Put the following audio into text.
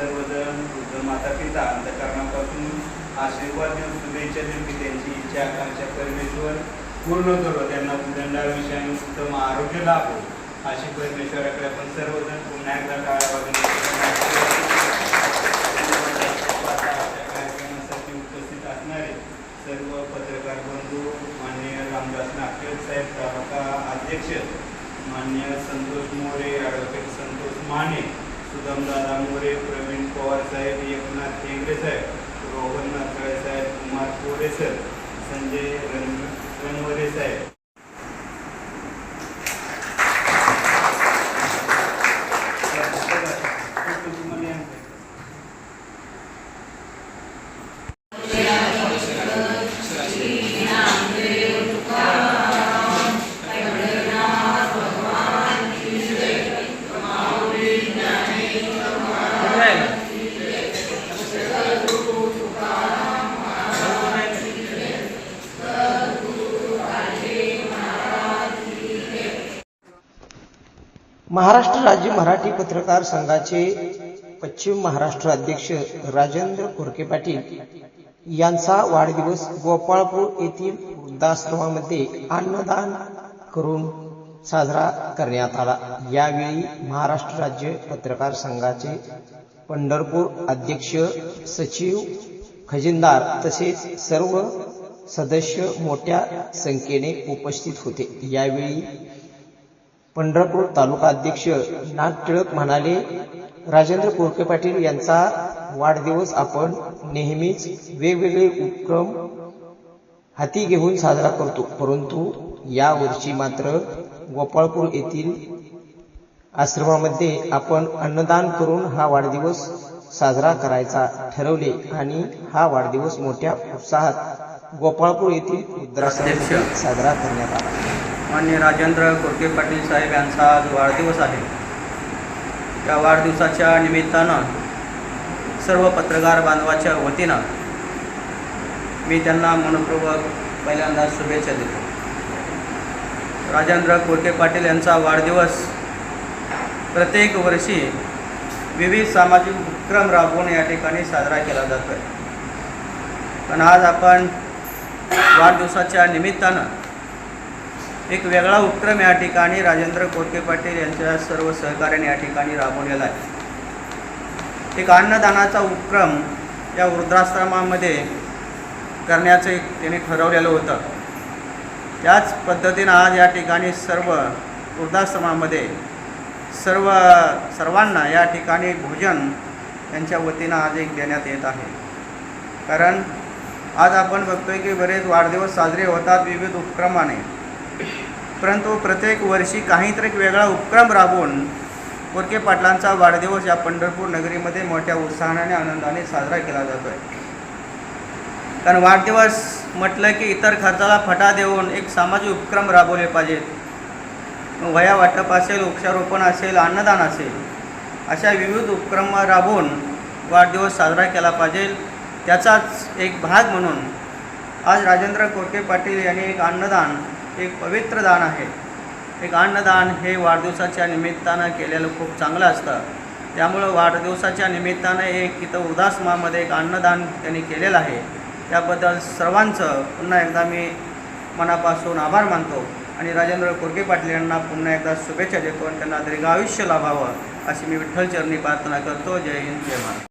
सर्वजण वृद्ध माता पिता अंतकरणापासून आशीर्वाद देऊन शुभेच्छा देऊन की त्यांची इच्छा आकांक्षा परमेश्वर पूर्ण करो. त्यांना उदंडाविषयी उत्तम आरोग्य लाभो. अशी परमेश्वराकडे आपण सर्वजण पुन्हा एकदा काळ्या वाजवून कार्यक्रमासाठी उपस्थित असणारे सर्व पत्रकार बंधू माननीय रामदास नागपूर साहेब तालुका अध्यक्ष मान्य संतोष मोरे ॲडव्होकेट संतोष माने सुदामदादा मोरे प्रवीण एकनाथ साहेब रोहन नाथळे साहेब कुमार कोरे सर संजय रण रणवरे साहेब. महाराष्ट्र राज्य मराठी पत्रकार संघाचे पश्चिम महाराष्ट्र अध्यक्ष राजेंद्र खोरके पाटील यांचा वाढदिवस गोपाळपूर येथील वृद्धाश्रमामध्ये अन्नदान करून साजरा करण्यात आला. यावेळी महाराष्ट्र राज्य पत्रकार संघाचे पंढरपूर अध्यक्ष सचिव खजिनदार तसेच सर्व सदस्य मोठ्या संख्येने उपस्थित होते. यावेळी पंढरपूर तालुका अध्यक्ष नाग टिळक म्हणाले राजेंद्र कोरके पाटील यांचा वाढदिवस आपण नेहमीच वेगवेगळे उपक्रम हाती घेऊन साजरा करतो. परंतु या वर्षी मात्र गोपाळपूर येथील आश्रमामध्ये आपण अन्नदान करून हा वाढदिवस साजरा करायचा ठरवले आणि हा वाढदिवस मोठ्या उत्साहात गोपाळपूर येथील वृद्धाश्रमामध्ये साजरा करण्यात आला. मान्य राजेंद्र कोरके पाटील साहेब यांचा आज वाढदिवस आहे. या वाढदिवसाच्या निमित्तानं सर्व पत्रकार बांधवाच्या वतीनं मी त्यांना मनपूर्वक पहिल्यांदा शुभेच्छा देतो. राजेंद्र कोरके पाटील यांचा वाढदिवस प्रत्येक वर्षी विविध सामाजिक उपक्रम राबवून या ठिकाणी साजरा केला जातो आहे पण आज आपण वाढदिवसाच्या निमित्तानं एक वेगळा उपक्रम या ठिकाणी राजेंद्र कोटके पाटील यांच्या सर्व सहकार्याने या ठिकाणी राबवलेला आहे. एक अन्नदानाचा उपक्रम या वृद्धाश्रमामध्ये करण्याचं एक त्यांनी ठरवलेलं होतं. त्याच पद्धतीनं आज या ठिकाणी सर्व वृद्धाश्रमामध्ये सर्व सर्वांना या ठिकाणी भोजन यांच्या वतीनं आज एक देण्यात येत आहे. कारण आज आपण बघतोय की बरेच वाढदिवस साजरे होतात विविध उपक्रमाने. परंतु प्रत्येक वर्षी काहीतरी एक वेगळा उपक्रम राबवून कोरके पाटलांचा वाढदिवस या पंढरपूर नगरीमध्ये मोठ्या उत्साहाने आणि आनंदाने साजरा केला जातो आहे कारण वाढदिवस म्हटलं की इतर खर्चाला फटा देऊन एक सामाजिक उपक्रम राबवले पाहिजेत. वया वाटप असेल वृक्षारोपण असेल अन्नदान असेल अशा विविध उपक्रम राबवून वाढदिवस साजरा केला पाहिजे. त्याचाच एक भाग म्हणून आज राजेंद्र कोरके पाटील यांनी एक अन्नदान एक पवित्र दान आहे. एक अन्नदान हे वाढदिवसाच्या निमित्तानं केलेलं खूप चांगलं असतं. त्यामुळं वाढदिवसाच्या निमित्तानं एक इथं उदासमामध्ये एक अन्नदान त्यांनी केलेलं आहे. त्याबद्दल सर्वांचं पुन्हा एकदा मी मनापासून आभार मानतो आणि राजेंद्र कोरके पाटील यांना पुन्हा एकदा शुभेच्छा देतो आणि त्यांना दीर्घ आयुष्य लाभावं अशी मी विठ्ठलचरणी प्रार्थना करतो. जय हिंद जय महाराज